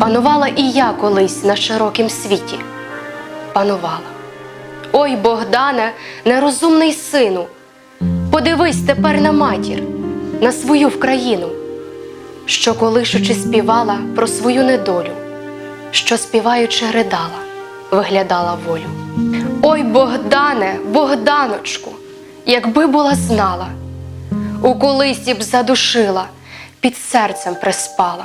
Панувала і я колись на широкім світі. Панувала. Ой, Богдане, нерозумний сину, подивись тепер на матір, на свою вкраїну, що колишучи співала про свою недолю, що співаючи ридала, виглядала волю. Ой, Богдане, Богданочку, якби була знала, у колисі б задушила, під серцем приспала.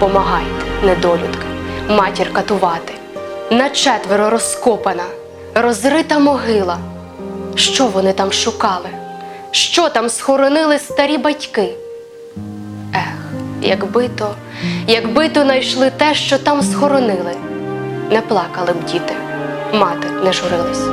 Помагайте, недолюдки, матір катувати. На четверо розкопана, розрита могила. Що вони там шукали? Що там схоронили старі батьки? Ех, якби то, якби то знайшли те, що там схоронили, не плакали б діти, мати не журились.